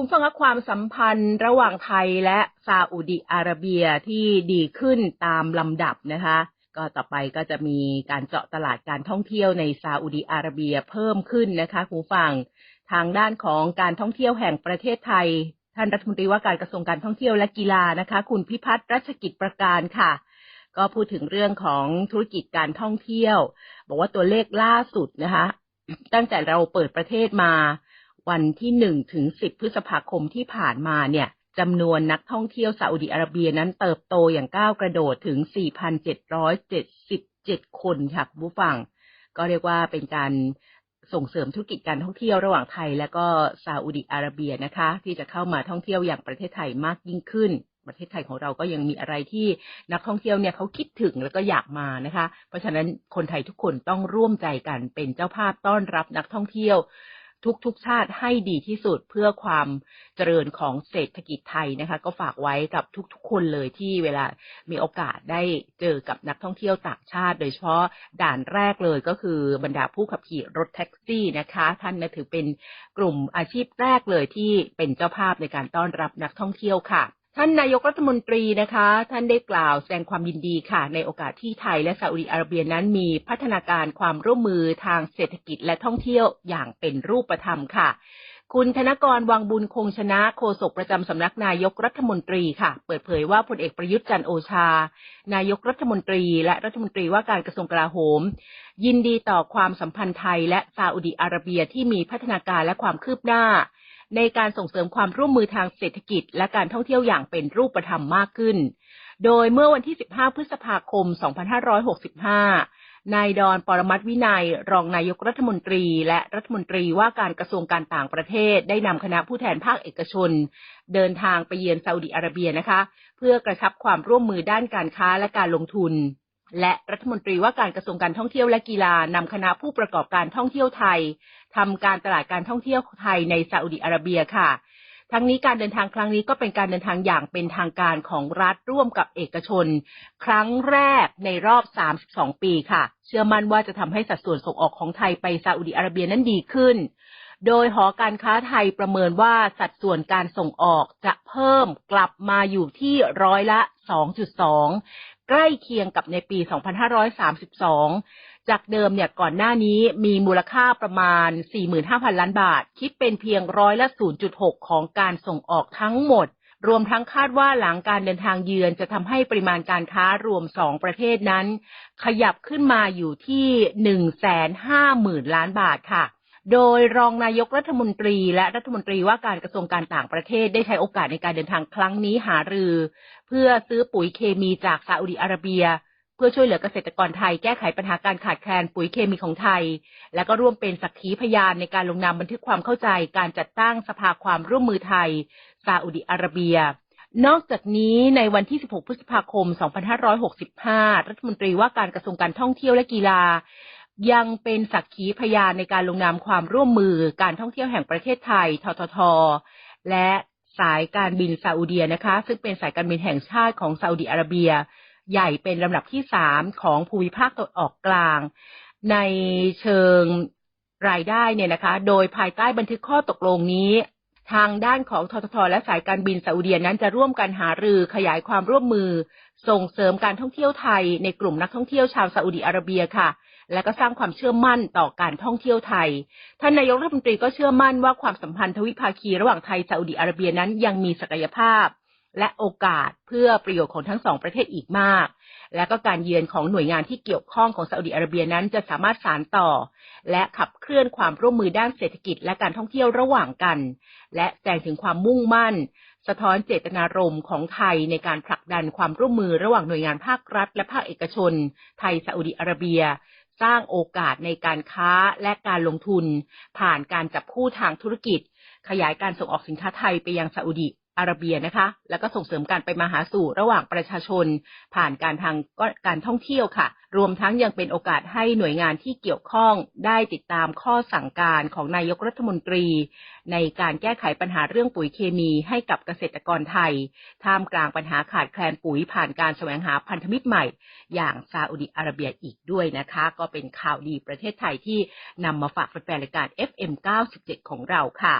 คุณฟังว่าความสัมพันธ์ระหว่างไทยและซาอุดิอาระเบียที่ดีขึ้นตามลำดับนะคะ ก็ต่อไปก็จะมีการเจาะตลาดการท่องเที่ยวในซาอุดิอาระเบียเพิ่มขึ้นนะคะคุณฟังทางด้านของการท่องเที่ยวแห่งประเทศไทย ท่านรัฐมนตรีว่าการกระทรวงการท่องเที่ยวและกีฬานะคะ คุณพิพัฒน์รัชกิจประการค่ะ ก็พูดถึงเรื่องของธุรกิจการท่องเที่ยว บอกว่าตัวเลขล่าสุดนะคะ ตั้งแต่เราเปิดประเทศมา วันที่หนึ่งถึงสิบพฤษภาคมที่ผ่านมาเนี่ยจำนวนนักท่องเที่ยวซาอุดิอาระเบียนั้นเติบโตอย่างก้าวกระโดดถึง 4,777 คนค่ะคุณผู้ฟัง ก็เรียกว่าเป็นการส่งเสริมธุรกิจการท่องเที่ยวระหว่างไทย และก็ซาอุดิอาระเบียนะคะ ที่จะเข้ามาท่องเที่ยวอย่างประเทศไทยมากยิ่งขึ้น ประเทศไทยของเราก็ยังมีอะไรที่นักท่องเที่ยวเนี่ยเขาคิดถึงแล้วก็อยากมานะคะ เพราะฉะนั้นคนไทยทุกคนต้องร่วมใจกันเป็นเจ้าภาพต้อนรับนักท่องเที่ยว ทุกๆชาติให้ดีที่สุดเพื่อความเจริญของเศรษฐกิจไทยนะคะ ก็ฝากไว้กับทุกๆคนเลยที่เวลามีโอกาสได้เจอกับนักท่องเที่ยวต่างชาติ โดยเฉพาะด่านแรกเลยก็คือบรรดาผู้ขับขี่รถแท็กซี่นะคะ ท่านนะถือเป็นกลุ่มอาชีพแรกเลยที่เป็นเจ้าภาพในการต้อนรับนักท่องเที่ยวค่ะ ท่านนายกรัฐมนตรีนะคะ ท่านได้กล่าวแสดงความยินดีค่ะ ในโอกาสที่ไทยและซาอุดิอาระเบียนั้นมีพัฒนาการความร่วมมือทางเศรษฐกิจและท่องเที่ยวอย่างเป็นรูปธรรมค่ะ คุณธนกรวังบุญคงชนะโฆษกประจำสำนักนายกรัฐมนตรีค่ะ เปิดเผยว่าพลเอกประยุทธ์จันโอชา นายกรัฐมนตรีและรัฐมนตรีว่าการกระทรวงกลาโหม ยินดีต่อความสัมพันธ์ไทยและซาอุดิอาระเบียที่มีพัฒนาการและความคืบหน้า ในการส่งเสริมความร่วมมือทางเศรษฐกิจ และการท่องเที่ยวอย่างเป็นรูปธรรมมากขึ้น โดยเมื่อวันที่ 15 พฤษภาคม 2565 นายดอนปรมัตวินัย รองนายกรัฐมนตรี และรัฐมนตรีว่าการกระทรวงการต่างประเทศ ได้นำคณะผู้แทนภาคเอกชน เดินทางไปเยือนซาอุดิอาระเบียนะคะ เพื่อกระชับความร่วมมือด้านการค้าและการลงทุน และรัฐมนตรีว่าการกระทรวงการท่องเที่ยวและกีฬานำคณะผู้ประกอบการท่องเที่ยวไทยทำการตลาดการท่องเที่ยวไทยในซาอุดิอาระเบียค่ะ ทั้งนี้การเดินทางครั้งนี้ก็เป็นการเดินทางอย่างเป็นทางการของรัฐร่วมกับเอกชน ครั้งแรกในรอบ 32 ปีค่ะ เชื่อมั่นว่าจะทำให้สัดส่วนส่งออกของไทยไปซาอุดิอาระเบียนั้นดีขึ้น โดยหอการค้าไทยประเมินว่าสัดส่วนการส่งออกจะเพิ่มกลับมาอยู่ที่ร้อยละ 2.2 ใกล้เคียงกับในปี 2532 จากเดิมเนี่ยก่อนหน้านี้มีมูลค่าประมาณ 45,000 ล้านบาท คิดเป็นเพียงร้อยละ 0.6 ของการส่งออกทั้งหมด รวมทั้งคาดว่าหลังการเดินทางเยือนจะทำให้ปริมาณการค้ารวม 2 ประเทศนั้น ขยับขึ้นมาอยู่ที่ 150,000 ล้านบาทค่ะ โดยรองนายกรัฐมนตรี และรัฐมนตรีว่าการกระทรวงการต่างประเทศได้ใช้โอกาสในการเดินทางครั้งนี้หารือ เพื่อซื้อปุ๋ยเคมีจากซาอุดิอาระเบีย เพื่อช่วยเหลือเกษตรกรไทยแก้ไขปัญหาการขาดแคลนปุ๋ยเคมีของไทย และก็ร่วมเป็นสักขีพยานในการลงนามบันทึกความเข้าใจการจัดตั้งสภาความร่วมมือไทยซาอุดิอาระเบียนอกจากนี้ในวันที่ 16 พฤษภาคม 2565 รัฐมนตรีว่าการกระทรวงการท่องเที่ยวและกีฬา ยังเป็นสักขีพยานในการลงนามความร่วมมือการท่องเที่ยวแห่งประเทศไทย ททท และสายการบินซาอุดีนะคะ ซึ่งเป็นสายการบินแห่งชาติของซาอุดิอาระเบีย ใหญ่เป็นลำดับที่สามของภูมิภาคตะวันออกกลาง ในเชิงรายได้เนี่ยนะคะ โดยภายใต้บันทึกข้อตกลงนี้ ทางด้านของทททและสายการบินซาอุดีนั้นจะร่วมกันหารือขยายความร่วมมือ ส่งเสริมการท่องเที่ยวไทย ในกลุ่มนักท่องเที่ยวชาวซาอุดีอาระเบียค่ะ และก็สร้างความเชื่อมั่นต่อการท่องเที่ยวไทย ท่านนายกรัฐมนตรีก็เชื่อมั่นว่าความสัมพันธ์ทวิภาคีระหว่างไทยซาอุดีอาระเบียนั้นยังมีศักยภาพ และโอกาสเพื่อประโยชน์ของทั้งสองประเทศอีกมาก และก็การเยือนของหน่วยงานที่เกี่ยวข้องของซาอุดิอาระเบียนั้นจะสามารถสานต่อ และขับเคลื่อนความร่วมมือด้านเศรษฐกิจและการท่องเที่ยวระหว่างกัน และแสดงถึงความมุ่งมั่น สะท้อนเจตนารมณ์ของไทยในการผลักดันความร่วมมือระหว่างหน่วยงานภาครัฐ และภาคเอกชน ไทยซาอุดิอาระเบียสร้างโอกาสในการค้าและการลงทุน ผ่านการจับคู่ทางธุรกิจ ขยายการส่งออกสินค้าไทยไปยังซาอุดิ อาระเบียนะคะ แล้วก็ส่งเสริมการไปมาหาสู่ระหว่างประชาชน ผ่านการทางการท่องเที่ยวค่ะ รวมทั้งยังเป็นโอกาสให้หน่วยงานที่เกี่ยวข้องได้ติดตามข้อสั่งการของนายกรัฐมนตรี ในการแก้ไขปัญหาเรื่องปุ๋ยเคมีให้กับเกษตรกรไทย ท่ามกลางปัญหาขาดแคลนปุ๋ยผ่านการแสวงหาพันธมิตรใหม่ อย่างซาอุดิอาระเบียอีกด้วยนะคะ ก็เป็นข่าวดีประเทศไทยที่นำมาฝากแฟนๆรายการ FM 97 ของเราค่ะ